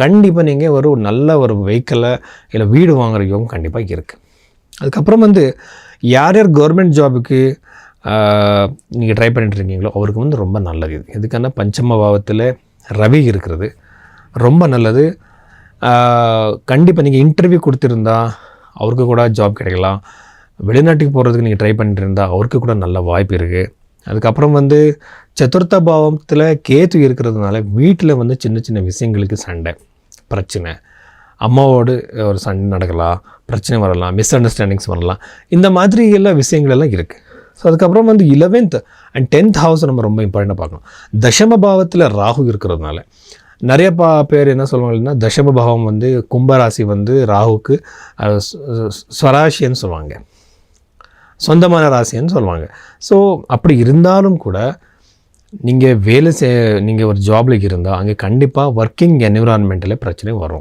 கண்டிப்பாக நீங்கள் ஒரு நல்ல ஒரு வெஹிக்கிளை இல்லை வீடு வாங்குற யோகம் கண்டிப்பாக இருக்குது அதுக்கப்புறம் வந்து யார் யார் கவர்மெண்ட் ஜாபுக்கு நீங்கள் ட்ரை பண்ணிட்டு இருக்கீங்களோ அவருக்கு வந்து ரொம்ப நல்லது இது. எதுக்கான பஞ்சம பாவத்தில் ரவி இருக்கிறது. ரொம்ப நல்லது. கண்டிப்பாக நீங்கள் இன்டர்வியூ கொடுத்துருந்தா அவருக்கு கூட ஜாப் கிடைக்கலாம். வெளிநாட்டுக்கு போகிறதுக்கு நீங்கள் ட்ரை பண்ணிட்டு இருந்தால் அவருக்கு கூட நல்ல வாய்ப்பு இருக்குது அதுக்கப்புறம் வந்து சதுர்த்த பாவத்தில் கேத்து இருக்கிறதுனால வீட்டில் வந்து சின்ன சின்ன விஷயங்களுக்கு சண்டை பிரச்சனை அம்மாவோடு ஒரு சண்டை நடக்கலாம் பிரச்சனை வரலாம் மிஸ் அண்டர்ஸ்டாண்டிங்ஸ் வரலாம் இந்த மாதிரி எல்லாம் விஷயங்கள் எல்லாம் இருக்குது ஸோ அதுக்கப்புறம் வந்து இலவென்த் அண்ட் டென்த் ஹவுஸ் நம்ம ரொம்ப இம்பார்ட்டண்ட்டாக பார்க்கணும் தசம பாவத்தில் ராகு இருக்கிறதுனால நிறைய பா பேர் என்ன சொல்லுவாங்கன்னா தசம பாவம் வந்து கும்பராசி வந்து ராகுக்கு ஸ்வராசின்னு சொல்லுவாங்க சொந்தமான ராசின்னு சொல்லுவாங்க. ஸோ அப்படி இருந்தாலும் கூட நீங்கள் வேலை செய் நீங்கள் ஒரு ஜாபில் இருந்தால் அங்கே கண்டிப்பாக ஒர்க்கிங் என்விரான்மெண்ட்டில் பிரச்சனை வரும்.